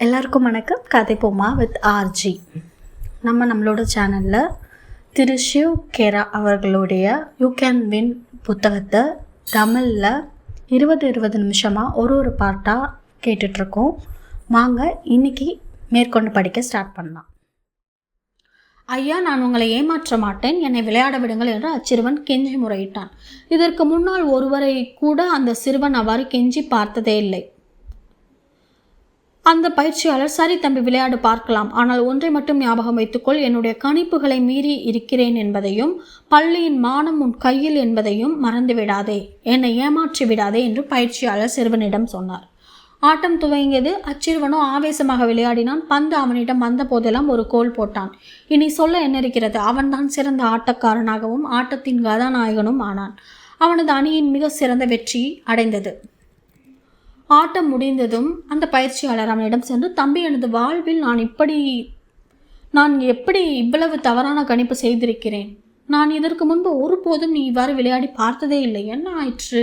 எல்லாருக்கும் வணக்கம். கதை போமா வித் ஆர்ஜி நம்ம நம்மளோட சேனலில் திரு ஷிவ் கேரா அவர்களுடைய யூ கேன் வின் புத்தகத்தை தமிழில் இருபது இருபது நிமிஷமாக ஒரு ஒரு பார்ட்டாக கேட்டுட்ருக்கோம். வாங்க இன்னைக்கு மேற்கொண்டு படிக்க ஸ்டார்ட் பண்ணலாம். ஐயா நான் உங்களை ஏமாற்ற மாட்டேன். என்னை விளையாட விடுங்கள் என்று அச்சிறுவன் கெஞ்சி முறையிட்டான். இதற்கு முன்னால் ஒருவரை கூட அந்த சிறுவன் அவ்வாறு கெஞ்சி பார்த்ததே இல்லை. அந்த பயிற்சியாளர் சரி தம்பி விளையாடு பார்க்கலாம். ஆனால் ஒன்றை மட்டும் ஞாபகம் வைத்துக்கொள். என்னுடைய கணிப்புகளை மீறி இருக்கிறேன் என்பதையும் பள்ளியின் மானம் உன் கையில் என்பதையும் மறந்து விடாதே. என்னை ஏமாற்றி விடாதே என்று பயிற்சியாளர் சிறுவனிடம் சொன்னார். ஆட்டம் துவங்கியது. அச்சிறுவனோ ஆவேசமாக விளையாடினான். பந்து அவனிடம் வந்த போதெல்லாம் ஒரு கோல் போட்டான். இனி சொல்ல என்ன இருக்கிறது அவன்தான் சிறந்த ஆட்டக்காரனாகவும் ஆட்டத்தின் கதாநாயகனும் ஆனான். அவனது அணியின் மிக சிறந்த வெற்றி அடைந்தது. ஆட்டம் முடிந்ததும் அந்த பயிற்சியாளர் அவனிடம் சென்று தம்பி எனது வாழ்வில் நான் இப்படி நான் எப்படி இவ்வளவு தவறான கணிப்பு செய்திருக்கிறேன்? நான் இதற்கு முன்பு ஒருபோதும் நீ இவ்வாறு விளையாடி பார்த்ததே இல்லை. என்ன ஆயிற்று?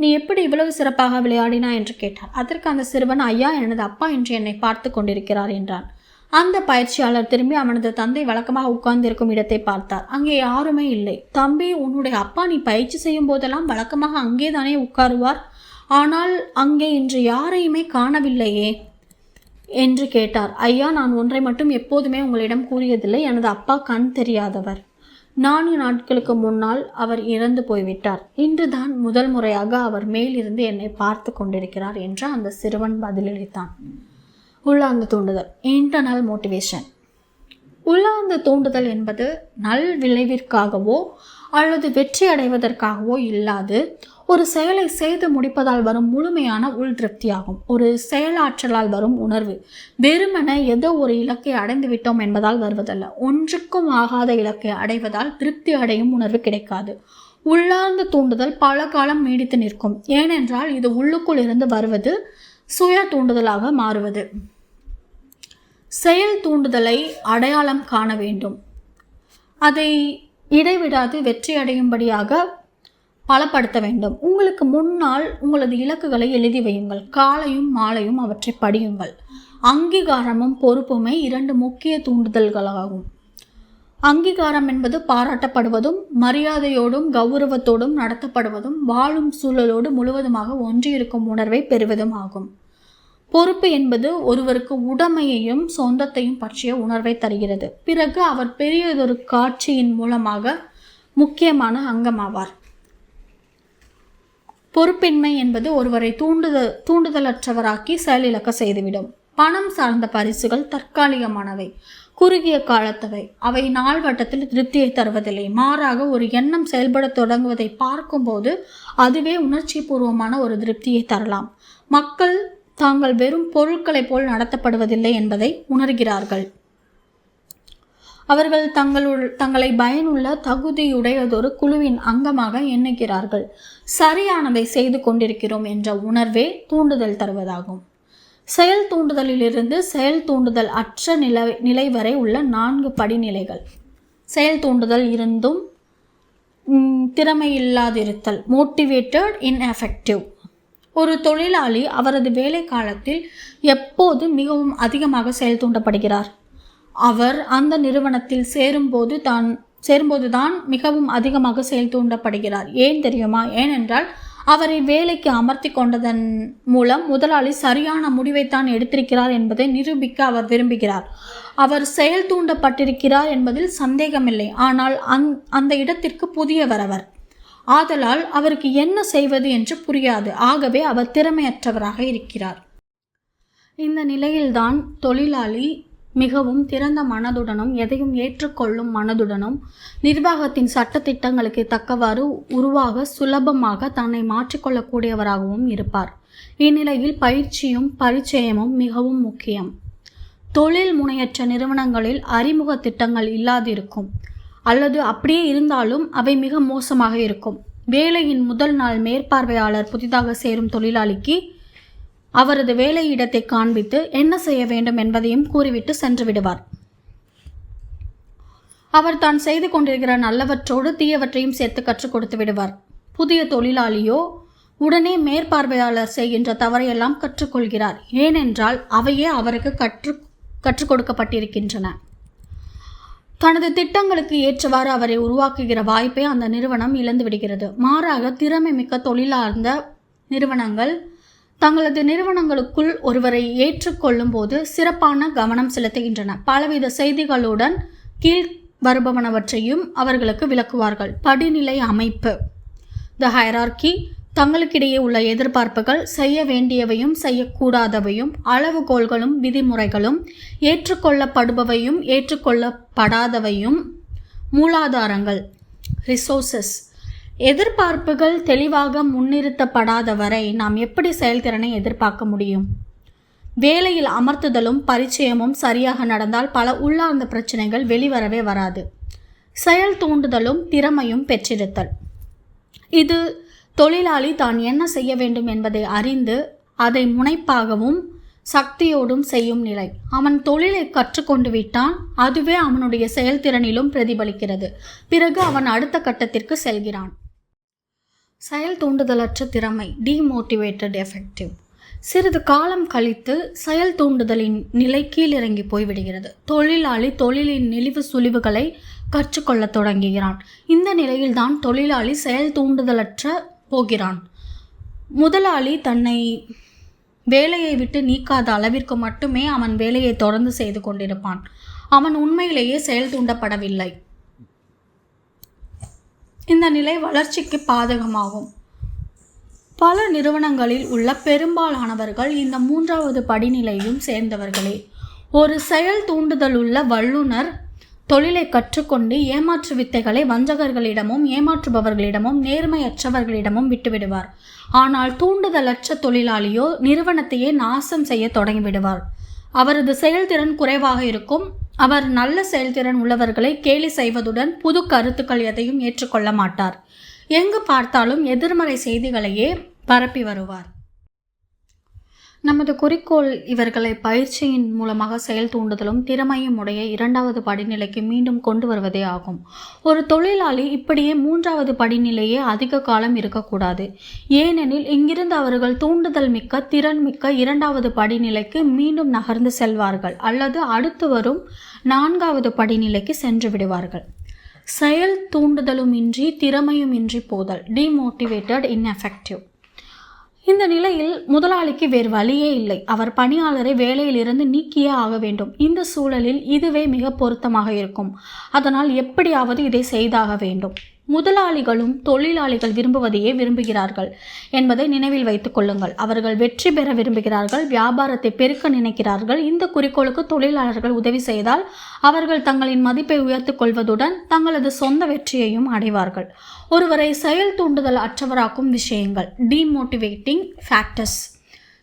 நீ எப்படி இவ்வளவு சிறப்பாக விளையாடினா? என்று கேட்டார். அதற்கு அந்த சிறுவன் ஐயா எனது அப்பா என்று என்னை பார்த்து கொண்டிருக்கிறார் என்றான். அந்த பயிற்சியாளர் திரும்பி அவனது தந்தை வழக்கமாக உட்கார்ந்திருக்கும் இடத்தை பார்த்தார். அங்கே யாருமே இல்லை. தம்பி உன்னுடைய அப்பா நீ பயிற்சி செய்யும் போதெல்லாம் வழக்கமாக அங்கே தானே உட்காருவார்? ஆனால் அங்கே இன்று யாரையுமே காணவில்லையே என்று கேட்டார். ஐயா நான் ஒன்றை மட்டும் எப்போதுமே உங்களிடம் கூறியதில்லை. எனது அப்பா கண் தெரியாதவர். நான்கு நாட்களுக்கு முன்னால் அவர் இறந்து போய்விட்டார். இன்றுதான் முதல் முறையாக அவர் மேலிருந்து என்னை பார்த்து கொண்டிருக்கிறார் என்று அந்த சிறுவன் பதிலளித்தான். உள்ளார்ந்த தூண்டுதல். இன்டர்னல் மோட்டிவேஷன் உள்ளார்ந்த தூண்டுதல் என்பது நல் விளைவிற்காகவோ அல்லது வெற்றி அடைவதற்காகவோ இல்லாது ஒரு செயலை செய்து முடிப்பதால் வரும் முழுமையான உள் திருப்தியாகும் ஒரு செயலாற்றலால் வரும் உணர்வு. வெறுமன ஏதோ ஒரு இலக்கை அடைந்து விட்டோம் என்பதால் வருவதல்ல. ஒன்றுக்கும் ஆகாத இலக்கை அடைவதால் திருப்தி அடையும் உணர்வு கிடைக்காது. உள்ளார்ந்த தூண்டுதல் பல காலம் நீடித்து நிற்கும். ஏனென்றால் இது உள்ளுக்குள் இருந்து வருவது சுய தூண்டுதலாக மாறுவது. செயல் தூண்டுதலை அடையாளம் காண வேண்டும். அதை இடைவிடாது வெற்றி அடையும்படியாக பலப்படுத்த வேண்டும். உங்களுக்கு முன்னால் உங்களது இலக்குகளை எழுதி வையுங்கள். காலையும் மாலையும் அவற்றை படியுங்கள். அங்கீகாரமும் பொறுப்புமே இரண்டு முக்கிய தூண்டுதல்களாகும். அங்கீகாரம் என்பது பாராட்டப்படுவதும் மரியாதையோடும் கௌரவத்தோடும் நடத்தப்படுவதும் வாழும் சூழலோடு முழுவதுமாக ஒன்றியிருக்கும் உணர்வை பெறுவதும் ஆகும். பொறுப்பு என்பது ஒருவருக்கு உடைமையையும் சொந்தத்தையும் பற்றிய உணர்வை தருகிறது. பிறகு அவர் பெரியதொரு காட்சியின் மூலமாக முக்கியமான அங்கமாவார். பொறுப்பின்மை என்பது ஒருவரை தூண்டுதல் தூண்டுதலற்றவராக்கி செயலிழக்க செய்துவிடும். பணம் சார்ந்த பரிசுகள் தற்காலிகமானவை. குறுகிய காலத்தவை. அவை நாள்வட்டத்தில் திருப்தியை தருவதில்லை. மாறாக ஒரு எண்ணம் செயல்பட தொடங்குவதை பார்க்கும்போது அதுவே உணர்ச்சி பூர்வமான ஒரு திருப்தியை தரலாம். மக்கள் தாங்கள் வெறும் பொருட்களைப் போல் நடத்தப்படுவதில்லை என்பதை உணர்கிறார்கள். அவர்கள் தங்களுள் தங்களை பயனுள்ள தகுதியுடையதொரு குழுவின் அங்கமாக எண்ணுகிறார்கள். சரியானதை செய்து கொண்டிருக்கிறோம் என்ற உணர்வே தூண்டுதல் தருவதாகும். செயல் தூண்டுதலிலிருந்து செயல் தூண்டுதல் அற்ற நிலை நிலை வரை உள்ள நான்கு படிநிலைகள். செயல் தூண்டுதல் இருந்தும் திறமையில்லாதிருத்தல். மோட்டிவேட்டட் இன்எஃபெக்டிவ் ஒரு தொழிலாளி அவரது வேலை காலத்தில் எப்போது மிகவும் அதிகமாக செயல் தூண்டப்படுகிறார்? அவர் அந்த நிறுவனத்தில் சேரும்போது தான் சேரும்போது தான் மிகவும் அதிகமாக செயல் தூண்டப்படுகிறார். ஏன் தெரியுமா? ஏனென்றால் அவரை வேலைக்கு அமர்த்தி கொண்டதன் மூலம் முதலாளி சரியான முடிவைத்தான் எடுத்திருக்கிறார் என்பதை நிரூபிக்க அவர் விரும்புகிறார். அவர் செயல் தூண்டப்பட்டிருக்கிறார் என்பதில் சந்தேகமில்லை. ஆனால் அந் அந்த இடத்திற்கு புதியவர் அவர். ஆதலால் அவருக்கு என்ன செய்வது என்று புரியாது. ஆகவே அவர் திறமையற்றவராக இருக்கிறார். இந்த நிலையில்தான் தொழிலாளி மிகவும் திறந்த மனதுடனும் எதையும் ஏற்றுக்கொள்ளும் மனதுடனும் நிர்வாகத்தின் சட்டத்திட்டங்களுக்கு தக்கவாறு உருவாக சுலபமாக தன்னை மாற்றிக்கொள்ளக்கூடியவராகவும் இருப்பார். இந்நிலையில் பயிற்சியும் பரிச்சயமும் மிகவும் முக்கியம். தொழில் முனையற்ற நிறுவனங்களில் அறிமுக திட்டங்கள் இல்லாதிருக்கும். அல்லது அப்படியே இருந்தாலும் அவை மிக மோசமாக இருக்கும். வேலையின் முதல் நாள் மேற்பார்வையாளர் புதிதாக சேரும் தொழிலாளிக்கு அவரது வேலை இடத்தை காண்பித்து என்ன செய்ய வேண்டும் என்பதையும் கூறிவிட்டு சென்று விடுவார். அவர் தான் செய்து கொண்டிருக்கிற நல்லவற்றோடு தீயவற்றையும் சேர்த்து கற்றுக் கொடுத்து விடுவார். புதிய தொழிலாளியோ உடனே மேற்பார்வையாளர் செய்கின்ற தவறையெல்லாம் கற்றுக்கொள்கிறார் ஏனென்றால் அவையே அவருக்கு கற்று கற்றுக் கொடுக்கப்பட்டிருக்கின்றன. தனது திட்டங்களுக்கு ஏற்றவாறு அவரை உருவாக்குகிற வாய்ப்பை அந்த நிறுவனம் இழந்து விடுகிறது. மாறாக திறமை மிக்க தொழிலார்ந்த நிறுவனங்கள் தங்களது நிறுவனங்களுக்குள் ஒருவரை ஏற்றுக்கொள்ளும் போது சிறப்பான கவனம் செலுத்துகின்றன. பலவித செய்திகளுடன் கீழ் வருபவனவற்றையும் அவர்களுக்கு விளக்குவார்கள். படிநிலை அமைப்பு. த ஹைரார்கி தங்களுக்கிடையே உள்ள எதிர்பார்ப்புகள் செய்ய வேண்டியவையும் செய்யக்கூடாதவையும் அளவுகோல்களும் விதிமுறைகளும் ஏற்றுக்கொள்ளப்படுபவையும் ஏற்றுக்கொள்ளப்படாதவையும். மூலாதாரங்கள். ரிசோர்சஸ் எதிர்பார்ப்புகள் தெளிவாக முன்னிறுத்தப்படாத வரை நாம் எப்படி செயல்திறனை எதிர்பார்க்க முடியும்? வேலையில் அமர்த்துதலும் பரிச்சயமும் சரியாக நடந்தால் பல உள்ளார்ந்த பிரச்சனைகள் வெளிவரவே வராது. செயல் தூண்டுதலும் திறமையும் பெற்றிருத்தல். இது தொழிலாளி தான் என்ன செய்ய வேண்டும் என்பதை அறிந்து அதை முனைப்பாகவும் சக்தியோடும் செய்யும் நிலை. அவன் தொழிலை கற்றுக்கொண்டு விட்டான் அதுவே அவனுடைய செயல்திறனிலும் பிரதிபலிக்கிறது. பிறகு அவன் அடுத்த கட்டத்திற்கு செல்கிறான். செயல் தூண்டுதலற்ற திறமை டிமோட்டிவேட்டட் எஃபெக்டிவ் சிறிது காலம் கழித்து செயல் தூண்டுதலின் நிலை கீழிறங்கி போய்விடுகிறது. தொழிலாளி தொழிலின் நெளிவு சுழிவுகளை கற்றுக்கொள்ளத் தொடங்குகிறான். இந்த நிலையில்தான் தொழிலாளி செயல் தூண்டுதலற்ற போகிறான். முதலாளி தன்னை வேலையை விட்டு நீக்காத அளவிற்கு மட்டுமே அவன் வேலையை தொடர்ந்து செய்து கொண்டிருப்பான். அவன் உண்மையிலேயே செயல் தூண்டப்படவில்லை. இந்த நிலை வளர்ச்சிக்கு பாதகமாகும். பல நிறுவனங்களில் உள்ள பெரும்பாலானவர்கள் இந்த மூன்றாவது படிநிலையும் சேர்ந்தவர்களே. ஒரு செயல் தூண்டுதலுள்ள வல்லுனர் தொழிலை கற்றுக்கொண்டு ஏமாற்று வித்தைகளை வஞ்சகர்களிடமும் ஏமாற்றுபவர்களிடமும் நேர்மையற்றவர்களிடமும் விட்டுவிடுவார். ஆனால் தூண்டுதலற்ற தொழிலாளியோ நிறுவனத்தையே நாசம் செய்ய தொடங்கிவிடுவார். அவரது செயல்திறன் குறைவாக இருக்கும். அவர் நல்ல செயல்திறன் உள்ளவர்களை கேலி செய்வதுடன் புது கருத்துக்கள் எதையும் ஏற்றுக்கொள்ள மாட்டார். எங்கு பார்த்தாலும் எதிர்மறை செய்திகளையே பரப்பி வருவார். நமது குறிக்கோள் இவர்களை பயிற்சியின் மூலமாக செயல் தூண்டுதலும் திறமையும் உடைய இரண்டாவது படிநிலைக்கு மீண்டும் கொண்டு வருவதே ஆகும். ஒரு தொழிலாளி இப்படியே மூன்றாவது படிநிலையே அதிக காலம் இருக்கக்கூடாது. ஏனெனில் இங்கிருந்து அவர்கள் தூண்டுதல் மிக்க திறன் மிக்க இரண்டாவது படிநிலைக்கு மீண்டும் நகர்ந்து செல்வார்கள் அல்லது அடுத்து வரும் நான்காவது படிநிலைக்கு சென்று விடுவார்கள். செயல் தூண்டுதலும் இன்றி திறமையும் இன்றி போதல் டிமோட்டிவேட்டட் இன்எஃபெக்டிவ் இந்த நிலையில் முதலாளிக்கு வேறு வழியே இல்லை. அவர் பணியாளரை வேலையிலிருந்து நீக்கியே ஆக வேண்டும். இந்த சூழலில் இதுவே மிக பொருத்தமாக இருக்கும். அதனால் எப்படியாவது இதை செய்தாக வேண்டும். முதலாளிகளும் தொழிலாளிகள் விரும்புவதையே விரும்புகிறார்கள் என்பதை நினைவில் வைத்துக் கொள்ளுங்கள். அவர்கள் வெற்றி பெற விரும்புகிறார்கள் வியாபாரத்தை பெருக்க நினைக்கிறார்கள். இந்த குறிக்கோளுக்கு தொழிலாளர்கள் உதவி செய்தால் அவர்கள் தங்களின் மதிப்பை உயர்த்துக் கொள்வதுடன் தங்களது சொந்த வெற்றியையும் அடைவார்கள். ஒருவரை செயல் தூண்டுதல் அற்றவராக்கும் விஷயங்கள். டிமோட்டிவேட்டிங் ஃபேக்டர்ஸ்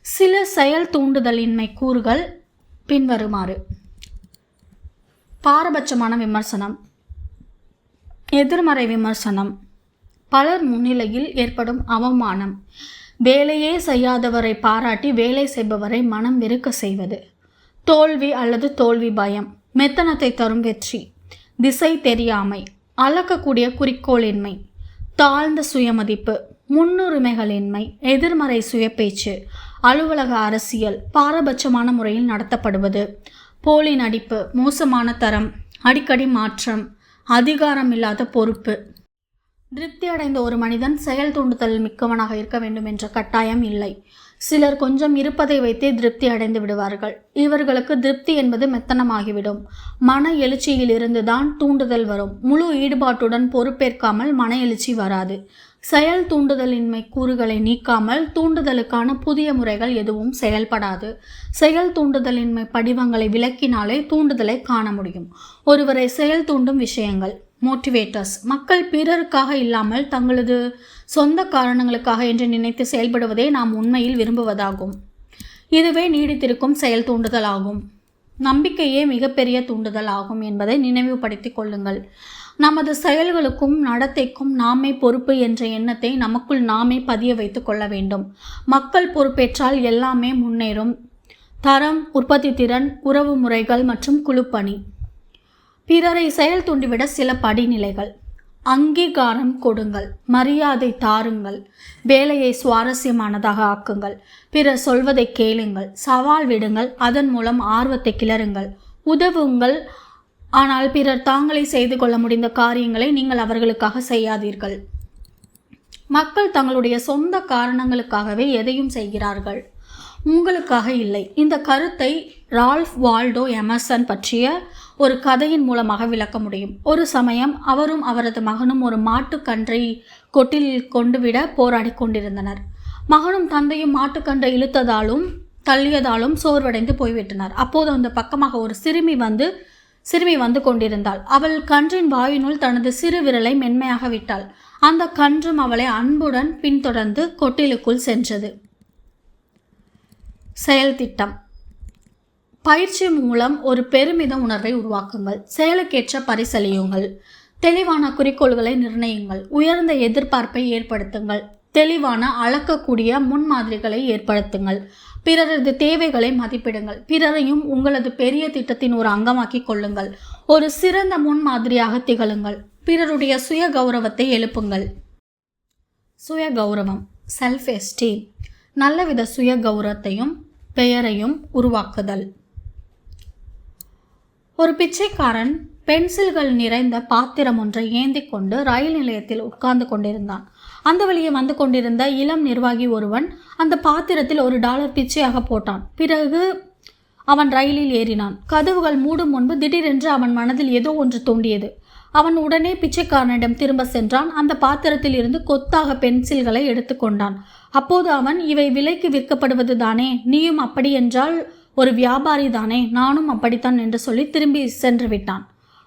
சில செயல் தூண்டுதலின்மை கூறுகள் பின்வருமாறு. பாரபட்சமான விமர்சனம். எதிர்மறை விமர்சனம். பலர் முன்னிலையில் ஏற்படும் அவமானம். வேலையே செய்யாதவரை பாராட்டி வேலை செய்பவரை மனம் வெறுக்க செய்வது. தோல்வி அல்லது தோல்வி பயம். மெத்தனத்தை தரும் வெற்றி. திசை தெரியாமை. அளக்கக்கூடிய குறிக்கோளின்மை. தாழ்ந்த சுயமதிப்பு. முன்னுரிமைகளின்மை. எதிர்மறை சுயப்பேச்சு. அலுவலக அரசியல். பாரபட்சமான முறையில் நடத்தப்படுவது. போலி நடிப்பு. மோசமான தரம். அடிக்கடி மாற்றம். அதிகாரம் இல்லாத பொறுப்பு. திருப்தி அடைந்த ஒரு மனிதன் செயல் தூண்டுதல் மிக்கவனாக இருக்க வேண்டும் என்ற கட்டாயம் இல்லை. சிலர் கொஞ்சம் இருப்பதை வைத்தே திருப்தி அடைந்து விடுவார்கள். இவர்களுக்கு திருப்தி என்பது மெத்தனமாகிவிடும். மன எழுச்சியில் இருந்துதான் தூண்டுதல் வரும். முழு ஈடுபாட்டுடன் பொறுப்பேற்காமல் மன எழுச்சி வராது. செயல் தூண்டுதலின்மை கூறுகளை நீக்காமல் தூண்டுதலுக்கான புதிய முறைகள் எதுவும் செயல்படாது. செயல் தூண்டுதலின்மை படிவங்களை விளக்கினாலே தூண்டுதலை காண முடியும். ஒருவரை செயல் தூண்டும் விஷயங்கள் மோட்டிவேட்டர்ஸ் மக்கள் பிறருக்காக இல்லாமல் தங்களது சொந்த காரணங்களுக்காக என்று நினைத்து செயல்படுவதே நாம் உண்மையில் விரும்புவதாகும். இதுவே நீடித்திருக்கும் செயல் தூண்டுதல் ஆகும் நம்பிக்கையே மிகப்பெரிய தூண்டுதல் ஆகும் என்பதை நினைவுபடுத்திக் கொள்ளுங்கள். நமது செயல்களுக்கும் நடத்தைக்கும் நாமே பொறுப்பு என்ற எண்ணத்தை நமக்குள் நாமே பதிய வைத்து கொள்ள வேண்டும். மக்கள் பொறுப்பேற்றால் எல்லாமே முன்னேறும். தரம் உற்பத்தி திறன் உறவு முறைகள் மற்றும் குழுப்பணி. பிறரை செயல் தூண்டிவிட சில படிநிலைகள். அங்கீகாரம் கொடுங்கள் மரியாதை தாருங்கள் வேலையை சுவாரஸ்யமானதாக ஆக்குங்கள் பிறர் சொல்வதை கேளுங்கள் சவால் விடுங்கள் அதன் மூலம் ஆர்வத்தை கிளறுங்கள். உதவுங்கள் ஆனால் பிறர் தாங்களே செய்து கொள்ள முடிந்த காரியங்களை நீங்கள் அவர்களுக்காக செய்யாதீர்கள். மக்கள் தங்களுடைய சொந்த காரணங்களுக்காகவே எதையும் செய்கிறார்கள். உங்களுக்காக இல்லை. இந்த கருத்தை ரால்ஃப் வால்டோ எமர்சன் பற்றிய ஒரு கதையின் மூலமாக விளக்க முடியும். ஒரு சமயம் அவரும் அவரது மகனும் ஒரு மாட்டுக்கன்றை கொட்டில் கொண்டுவிட போராடி கொண்டிருந்தனர். மகனும் தந்தையும் மாட்டுக்கன்றை இழுத்ததாலும் தள்ளியதாலும் சோர்வடைந்து போய்விட்டனர். அப்போது அந்த பக்கமாக ஒரு சிறுமி வந்து சிறுமி வந்து கொண்டிருந்தாள். அவள் கன்றின் வாயினுள் தனது சிறு விரலை மென்மையாக விட்டாள். அந்த கன்றும் அவளை அன்புடன் பின்தொடர்ந்து கொட்டிலுக்குள் சென்றது. செயல் திட்டம். பயிற்சி மூலம் ஒரு பெருமித உணர்வை உருவாக்குங்கள். செயலுக்கேற்ற பரிசளியுங்கள். தெளிவான குறிக்கோள்களை நிர்ணயிங்கள். உயர்ந்த எதிர்பார்ப்பை ஏற்படுத்துங்கள். தெளிவான அளக்கக்கூடிய முன்மாதிரிகளை ஏற்படுத்துங்கள். பிறரது தேவைகளை மதிப்பிடுங்கள். பிறரையும் உங்களது பெரிய திட்டத்தின் ஒரு அங்கமாக்கிக் கொள்ளுங்கள். ஒரு சிறந்த முன்மாதிரியாக திகழுங்கள். பிறருடைய சுய கௌரவத்தை எழுப்புங்கள். சுய கௌரவம் செல்ஃப் எஸ்டீம் நல்லவித சுய கௌரவத்தையும் பெயரையும் உருவாக்குதல். ஒரு பிச்சைக்காரன் பென்சில்கள் நிறைந்த பாத்திரம் ஒன்றை ஏந்தி கொண்டு ரயில் நிலையத்தில் உட்கார்ந்து கொண்டிருந்தான். அந்த வழியே வந்து கொண்டிருந்த இளம் நிர்வாகி ஒருவன் அந்த பாத்திரத்தில் ஒரு டாலர் பிச்சையாக போட்டான். பிறகு அவன் ரயிலில் ஏறினான். கதவுகள் மூடும் முன்பு திடீரென்று அவன் மனதில் ஏதோ ஒன்று தோண்டியது. அவன் உடனே பிச்சைக்காரனிடம் திரும்ப சென்றான். அந்த பாத்திரத்தில் இருந்து கொத்தாக பென்சில்களை எடுத்துக்கொண்டான் அப்போது அவன் இவை விலைக்கு விற்கப்படுவது தானே? நீயும் அப்படி என்றால் ஒரு வியாபாரி தானே? நானும் அப்படித்தான் என்று சொல்லி திரும்பி சென்று விட்டான்.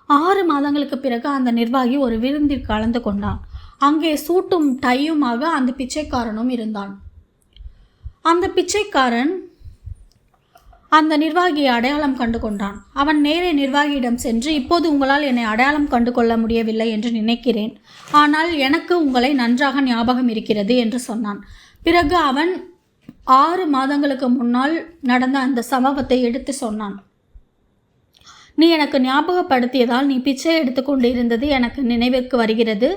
ஆறு மாதங்களுக்கு பிறகு அந்த நிர்வாகி ஒரு விருந்தில் கலந்து கொண்டான். அங்கே சூட்டும் டையுமாக அந்த பிச்சைக்காரனும் இருந்தான். அந்த பிச்சைக்காரன் அந்த நிர்வாகியை அடையாளம் கண்டு கொண்டான். அவன் நேரே நிர்வாகியிடம் சென்று இப்போது உங்களால் என்னை அடையாளம் கண்டு கொள்ள முடியவில்லை என்று நினைக்கிறேன். ஆனால் எனக்கு உங்களை நன்றாக ஞாபகம் இருக்கிறது என்று சொன்னான். பிறகு அவன் ஆறு மாதங்களுக்கு முன்னால் நடந்த அந்த சம்பவத்தை எடுத்து சொன்னான். நீ எனக்கு ஞாபகப்படுத்தியதால் நீ பிச்சை எடுத்துக்கொண்டு இருந்தது எனக்கு நினைவிற்கு வருகிறது.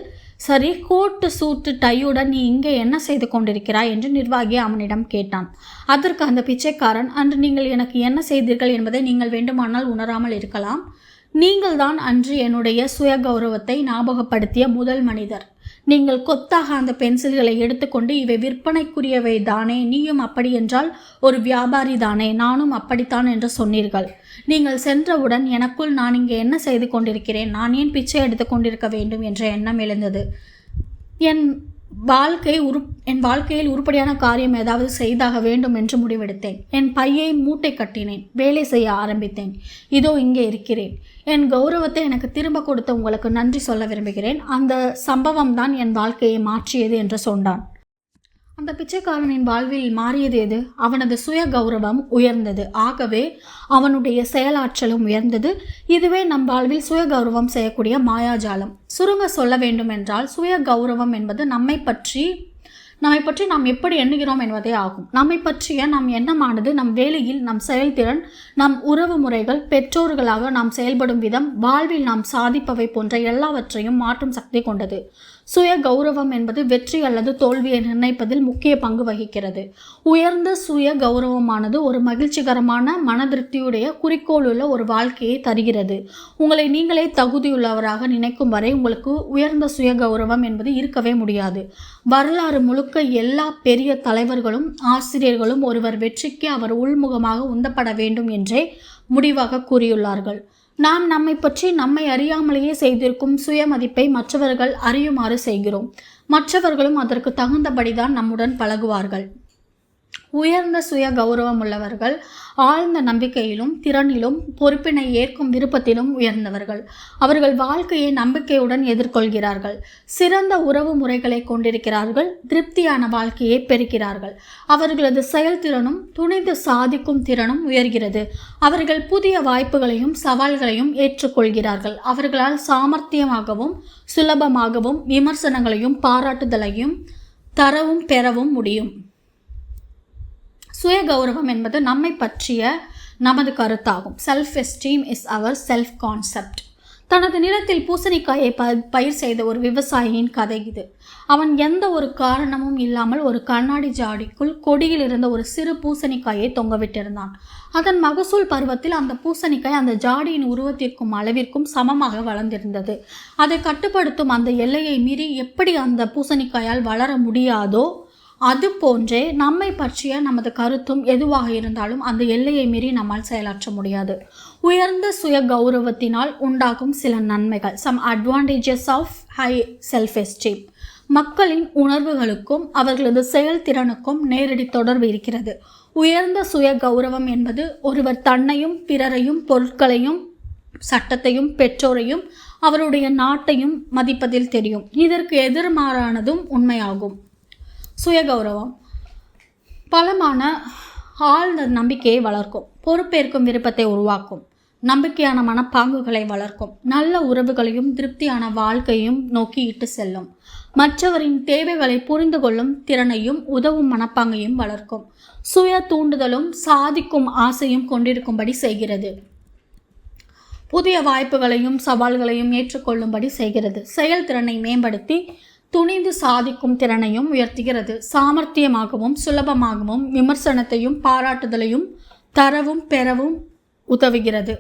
சரி கோட்டு சூட்டு டையுடன் நீ இங்கே என்ன செய்து கொண்டிருக்கிறாய் என்று நிர்வாகி அவனிடம் கேட்டான். அதற்கு அந்த பிச்சைக்காரன் அன்று நீங்கள் எனக்கு என்ன செய்தீர்கள் என்பதை நீங்கள் வேண்டுமானால் உணராமல் இருக்கலாம். நீங்கள்தான் அன்று என்னுடைய சுய கௌரவத்தை ஞாபகப்படுத்திய முதல் மனிதர். நீங்கள் கொத்தாக அந்த பென்சில்களை எடுத்துக்கொண்டு இவை விற்பனைக்குரியவை தானே நீயும் அப்படி என்றால் ஒரு வியாபாரி தானே நானும் அப்படித்தான் என்று சொன்னீர்கள். நீங்கள் சென்றவுடன் எனக்குள் நான் இங்கே என்ன செய்து கொண்டிருக்கிறேன் நான் ஏன் பிச்சை எடுத்து கொண்டிருக்க வேண்டும் என்ற எண்ணம் எழுந்தது. என் வாழ்க்கை உரு என் வாழ்க்கையில் உருப்படியான காரியம் ஏதாவது செய்தாக வேண்டும் என்று முடிவெடுத்தேன். என் பையை மூட்டை கட்டினேன் வேலை செய்ய ஆரம்பித்தேன். இதோ இங்கே இருக்கிறேன். என் கௌரவத்தை எனக்கு திரும்ப கொடுத்த உங்களுக்கு நன்றி சொல்ல விரும்புகிறேன். அந்த சம்பவம் தான் என் வாழ்க்கையை மாற்றியது என்று சொன்னான். அந்த பிச்சைக்காரனின் வாழ்வில் மாறியது எது? அவனது சுய கௌரவம் உயர்ந்தது. ஆகவே அவனுடைய செயலாற்றலும் உயர்ந்தது. இதுவே நம் வாழ்வில் சுய கௌரவம் செய்யக்கூடிய மாயாஜாலம். சுருங்க சொல்ல வேண்டுமென்றால் சுய கௌரவம் என்பது நம்மை பற்றி நம்மை பற்றி நாம் எப்படி எண்ணுகிறோம் என்பதே ஆகும். நம்மை பற்றிய நம் எண்ணமானது நம் வேலையில் நம் செயல்திறன் நம் உறவு முறைகள் பெற்றோர்களாக நாம் செயல்படும் விதம் வாழ்வில் நாம் சாதிப்பவை போன்ற எல்லாவற்றையும் மாற்றும் சக்தி கொண்டது. சுய கௌரவம் என்பது வெற்றி அல்லது தோல்வியை நிர்ணயிப்பதில் முக்கிய பங்கு வகிக்கிறது. உயர்ந்த சுய கௌரவமானது ஒரு மகிழ்ச்சிகரமான மனதிருப்தியுடைய குறிக்கோளுள்ள ஒரு வாழ்க்கையை தருகிறது. உங்களை நீங்களே தகுதியுள்ளவராக நினைக்கும் வரை உங்களுக்கு உயர்ந்த சுய கௌரவம் என்பது இருக்கவே முடியாது. வரலாறு முழுக்க எல்லா பெரிய தலைவர்களும் ஆசிரியர்களும் ஒருவர் வெற்றிக்கு அவர் உள்முகமாக உந்தப்பட வேண்டும் என்றே முடிவாக கூறியுள்ளார்கள். நாம் நம்மை பற்றி நம்மை அறியாமலேயே செய்திருக்கும் சுயமதிப்பை மற்றவர்கள் அறியுமாறு செய்கிறோம். மற்றவர்களும் அதற்கு தகுந்தபடிதான் நம்முடன் பழகுவார்கள். உயர்ந்த சுய கௌரவம் உள்ளவர்கள் ஆழ்ந்த நம்பிக்கையிலும் திறனிலும் பொறுப்பினை ஏற்கும் விருப்பத்திலும் உயர்ந்தவர்கள். அவர்கள் வாழ்க்கையை நம்பிக்கையுடன் எதிர்கொள்கிறார்கள். சிறந்த உறவு முறைகளை கொண்டிருக்கிறார்கள். திருப்தியான வாழ்க்கையை பெறுகிறார்கள். அவர்களது செயல்திறனும் துணிந்து சாதிக்கும் திறனும் உயர்கிறது. அவர்கள் புதிய வாய்ப்புகளையும் சவால்களையும் ஏற்றுக்கொள்கிறார்கள். அவர்களால் சாமர்த்தியமாகவும் சுலபமாகவும் விமர்சனங்களையும் பாராட்டுதலையும் தரவும் பெறவும் முடியும். சுய கௌரவம் என்பது நம்மை பற்றிய நமது கருத்தாகும். Self esteem is our self concept தனது நிலத்தில் பூசணிக்காயை ப பயிர் செய்த ஒரு விவசாயியின் கதை இது. அவன் எந்த ஒரு காரணமும் இல்லாமல் ஒரு கண்ணாடி ஜாடிக்குள் கொடியில் இருந்த ஒரு சிறு பூசணிக்காயை தொங்கவிட்டிருந்தான் அதன் மகசூல் பருவத்தில் அந்த பூசணிக்காய் அந்த ஜாடியின் உருவத்திற்கும் அளவிற்கும் சமமாக வளர்ந்திருந்தது. அதை கட்டுப்படுத்தும் அந்த எல்லையை மீறி எப்படி அந்த பூசணிக்காயால் வளர முடியாதோ அது போன்றே நம்மை பற்றிய நமது கருத்தும் எதுவாக இருந்தாலும் அந்த எல்லையை மீறி நம்மால் செயலாற்ற முடியாது. உயர்ந்த சுய கௌரவத்தினால் உண்டாகும் சில நன்மைகள். Some advantages of high self esteem மக்களின் உணர்வுகளுக்கும் அவர்களது செயல்திறனுக்கும் நேரடி தொடர்பு இருக்கிறது. உயர்ந்த சுய கௌரவம் என்பது ஒருவர் தன்னையும் பிறரையும் பொருட்களையும் சட்டத்தையும் பெற்றோரையும் அவருடைய நாட்டையும் மதிப்பதில் தெரியும். இதற்கு எதிர்மாறானதும் உண்மையாகும். சுயகௌரவம். பலமான ஆழ்ந்த நம்பிக்கையை வளர்க்கும். பொறுப்பேற்கும் விருப்பத்தை உருவாக்கும். நம்பிக்கையான மனப்பாங்குகளை வளர்க்கும். நல்ல உறவுகளையும் திருப்தியான வாழ்க்கையும் நோக்கி இட்டு செல்லும். மற்றவரின் தேவைகளை புரிந்து கொள்ளும் திறனையும் உதவும் மனப்பாங்கையும் வளர்க்கும். சுய தூண்டுதலும் சாதிக்கும் ஆசையும் கொண்டிருக்கும்படி செய்கிறது. புதிய வாய்ப்புகளையும் சவால்களையும் ஏற்றுக்கொள்ளும்படி செய்கிறது. செயல்திறனை மேம்படுத்தி துணிந்து சாதிக்கும் திறனையும் உயர்த்துகிறது. சாமர்த்தியமாகவும் சுலபமாகவும் விமர்சனத்தையும் பாராட்டுதலையும் தரவும் பெறவும் உதவுகிறது.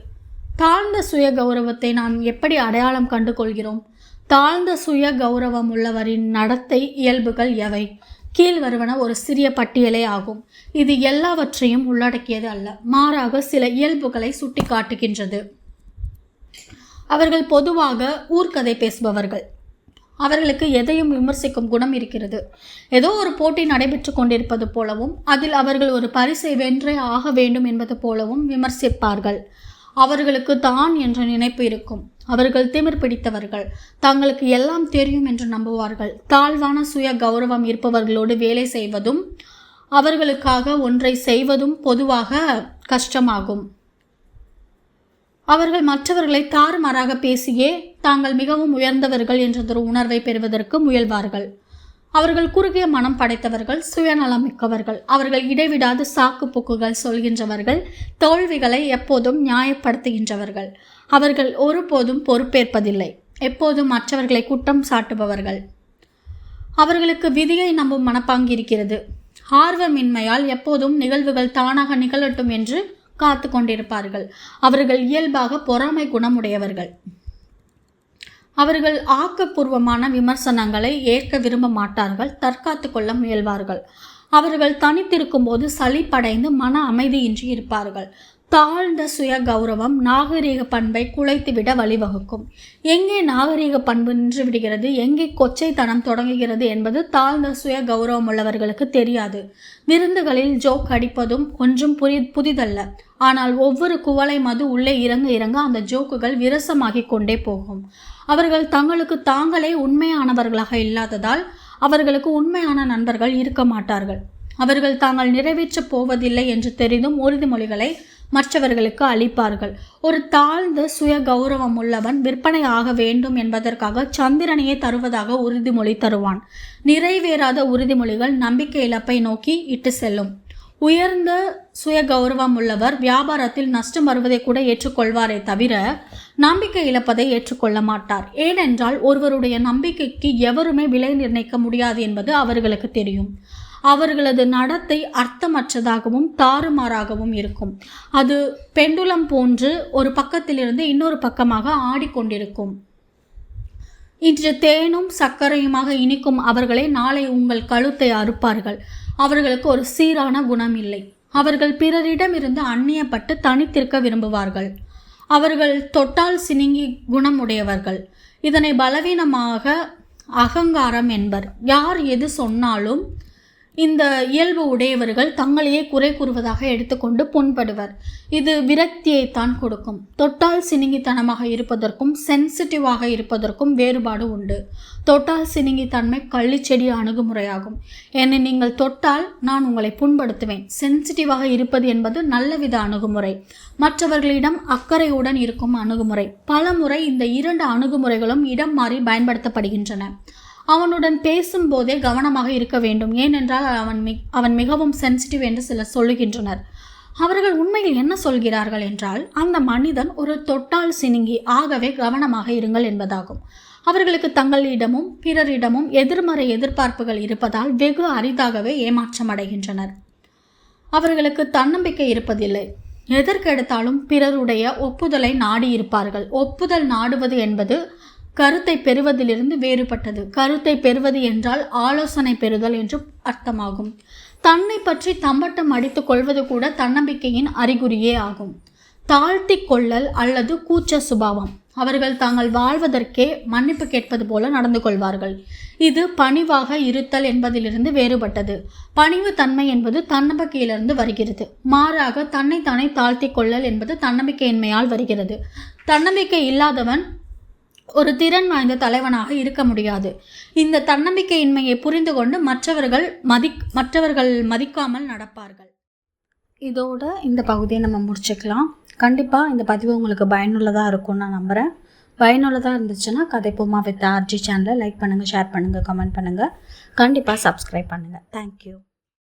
தாழ்ந்த சுய கௌரவத்தை நாம் எப்படி அடையாளம் கண்டு கொள்கிறோம் தாழ்ந்த சுய கௌரவம் உள்ளவரின் நடத்தை இயல்புகள் எவை? கீழ் வருவன ஒரு சிறிய பட்டியலே ஆகும். இது எல்லாவற்றையும் உள்ளடக்கியது அல்ல மாறாக சில இயல்புகளை சுட்டிக்காட்டுகின்றது. அவர்கள் பொதுவாக ஊர்க்கதை பேசுபவர்கள். அவர்களுக்கு எதையும் விமர்சிக்கும் குணம் இருக்கிறது. ஏதோ ஒரு போட்டி நடைபெற்று கொண்டிருப்பது போலவும் அதில் அவர்கள் ஒரு பரிசை வென்றே ஆக வேண்டும் என்பது போலவும் விமர்சிப்பார்கள். அவர்களுக்கு தான் என்ற நினைப்பு இருக்கும். அவர்கள் திமிர் பிடித்தவர்கள். தங்களுக்கு எல்லாம் தெரியும் என்று நம்புவார்கள். தாழ்வான சுய கௌரவம் இருப்பவர்களோடு வேலை செய்வதும் அவர்களுக்காக ஒன்றை செய்வதும் பொதுவாக கஷ்டமாகும். அவர்கள் மற்றவர்களை தாறுமாறாக பேசியே தாங்கள் மிகவும் உயர்ந்தவர்கள் என்றதொரு உணர்வை பெறுவதற்கு முயல்வார்கள். அவர்கள் குறுகிய மனம் படைத்தவர்கள் சுயநலமிக்கவர்கள். அவர்கள் இடைவிடாது சாக்கு போக்குகள் சொல்கின்றவர்கள் தோல்விகளை எப்போதும் நியாயப்படுத்துகின்றவர்கள். அவர்கள் ஒருபோதும் பொறுப்பேற்பதில்லை. எப்போதும் மற்றவர்களை குற்றம் சாட்டுபவர்கள். அவர்களுக்கு விதியை நம்பும் மனப்பாங்கு இருக்கிறது. ஆர்வமின்மையால் எப்போதும் நிகழ்வுகள் தானாக நிகழட்டும் என்று காத்து கொண்டிருப்பார்கள் அவர்கள் இயல்பாக பொறாமை குணமுடையவர்கள். அவர்கள் ஆக்கப்பூர்வமான விமர்சனங்களை ஏற்க விரும்ப மாட்டார்கள் தற்காத்து கொள்ள முயல்வார்கள். அவர்கள் தனித்திருக்கும் போது சளிப்படைந்து மன அமைதியின்றி இருப்பார்கள். தாழ்ந்த சுய கௌரவம் நாகரீக பண்பை குலைத்துவிட வழிவகுக்கும். எங்கே நாகரீக பண்பு நின்று விடுகிறது எங்கே கொச்சைத்தனம் தொடங்குகிறது என்பது தாழ்ந்த சுய கௌரவம் உள்ளவர்களுக்கு தெரியாது. விருந்துகளில் ஜோக் அடிப்பதும் ஒன்றும் புரி புதிதல்ல. ஆனால் ஒவ்வொரு குவளை மது உள்ளே இறங்க இறங்க அந்த ஜோக்குகள் விரசமாகிக் கொண்டே போகும். அவர்கள் தங்களுக்கு தாங்களே உண்மையானவர்களாக இல்லாததால் அவர்களுக்கு உண்மையான நண்பர்கள் இருக்க மாட்டார்கள். அவர்கள் தாங்கள் நிறைவேற்றப் போவதில்லை என்று தெரிந்தும் உறுதிமொழிகளை மற்றவர்களுக்கு அளிப்பார்கள். ஒரு தாழ்ந்த சுய கௌரவம் உள்ளவன் விற்பனை ஆக வேண்டும் என்பதற்காக சந்திரனையே தருவதாக உறுதிமொழி தருவான். நிறைவேறாத உறுதிமொழிகள் நம்பிக்கை இழப்பை நோக்கி இட்டு செல்லும். உயர்ந்த சுய கௌரவம் உள்ளவர் வியாபாரத்தில் நஷ்டம் வருவதை கூட ஏற்றுக்கொள்வாரே தவிர நம்பிக்கை இழப்பதை ஏற்றுக்கொள்ள மாட்டார். ஏனென்றால் ஒருவருடைய நம்பிக்கைக்கு எவருமே விலை நிர்ணயிக்க முடியாது என்பது அவர்களுக்கு தெரியும். அவர்களது நடத்தை அர்த்தமற்றதாகவும் தாறுமாறாகவும் இருக்கும். அது பெண்டுலம் போன்று ஒரு பக்கத்திலிருந்து இன்னொரு பக்கமாக ஆடிக்கொண்டிருக்கும். இன்று தேனும் சர்க்கரையுமாக இனிக்கும் அவர்களே நாளை உங்கள் கழுத்தை அறுப்பார்கள். அவர்களுக்கு ஒரு சீரான குணம் இல்லை அவர்கள் பிறரிடமிருந்து அந்நியப்பட்டு தனித்திருக்க விரும்புவார்கள். அவர்கள் தொட்டால் சினிங்கி குணமுடையவர்கள். இதனை பலவீனமாக அகங்காரம் என்பர். யார் எது சொன்னாலும் இந்த இயல்பு உடையவர்கள் தங்களையே குறை கூறுவதாக எடுத்துக்கொண்டு புண்படுவர். இது விரக்தியை தான் கொடுக்கும். தொட்டால் சினிங்கித்தனமாக இருப்பதற்கும் சென்சிட்டிவாக இருப்பதற்கும் வேறுபாடு உண்டு. தொட்டால் சினிங்கித்தன்மை கள்ளிச்செடி அணுகுமுறையாகும். என்னை நீங்கள் தொட்டால் நான் உங்களை புண்படுத்துவேன். சென்சிட்டிவாக இருப்பது என்பது நல்லவித அணுகுமுறை. மற்றவர்களிடம் அக்கறையுடன் இருக்கும் அணுகுமுறை. பல முறை இந்த இரண்டு அணுகுமுறைகளும் இடம் மாறி பயன்படுத்தப்படுகின்றன. அவனுடன் பேசும்போதே கவனமாக இருக்க வேண்டும். ஏனென்றால் அவன் மி அவன் மிகவும் சென்சிட்டிவ் என்று சிலர் சொல்லுகின்றனர். அவர்கள் உண்மையில் என்ன சொல்கிறார்கள் என்றால் அந்த மனிதன் ஒரு தொட்டால் சினுங்கி ஆகவே கவனமாக இருங்கள் என்பதாகும். அவர்களுக்கு தங்களிடமும் பிறரிடமும் எதிர்மறை எதிர்பார்ப்புகள் இருப்பதால் வெகு அரிதாகவே ஏமாற்றம் அடைகின்றனர். அவர்களுக்கு தன்னம்பிக்கை இருப்பதில்லை. எதற்கெடுத்தாலும் பிறருடைய ஒப்புதலை நாடி இருப்பார்கள் ஒப்புதல் நாடுவது என்பது கருத்தை பெறுவதிலிருந்து வேறுபட்டது. கருத்தை பெறுவது என்றால் ஆலோசனை பெறுதல் என்று அர்த்தமாகும். தன்னை பற்றி தம்பட்டம் அடித்து கொள்வது கூட தன்னம்பிக்கையின் அறிகுறியே ஆகும். தாழ்த்தி கொள்ளல் அல்லது கூச்ச சுபாவம். அவர்கள் தாங்கள் வாழ்வதற்கே மன்னிப்பு கேட்பது போல நடந்து கொள்வார்கள். இது பணிவாக இருத்தல் என்பதிலிருந்து வேறுபட்டது. பணிவு தன்மை என்பது தன்னம்பிக்கையிலிருந்து வருகிறது. மாறாக தன்னைத்தானே தாழ்த்தி கொள்ளல் என்பது தன்னம்பிக்கையின்மையால் வருகிறது. தன்னம்பிக்கை இல்லாதவன் ஒரு திறன் வாய்ந்த தலைவனாக இருக்க முடியாது. இந்த தன்னம்பிக்கையின்மையை புரிந்து கொண்டு மற்றவர்கள் மதி மற்றவர்கள் மதிக்காமல் நடப்பார்கள். இதோட இந்த பகுதியை நம்ம முடிச்சுக்கலாம். கண்டிப்பாக இந்த பதிவு உங்களுக்கு பயனுள்ளதாக இருக்கும்னு நான் நம்புகிறேன் பயனுள்ளதாக இருந்துச்சுன்னா கதைப்போமா வித் ஆர்ஜி சேனலை லைக் பண்ணுங்கள் ஷேர் பண்ணுங்கள் கமெண்ட் பண்ணுங்கள் கண்டிப்பாக சப்ஸ்கிரைப் பண்ணுங்கள் தேங்க்யூ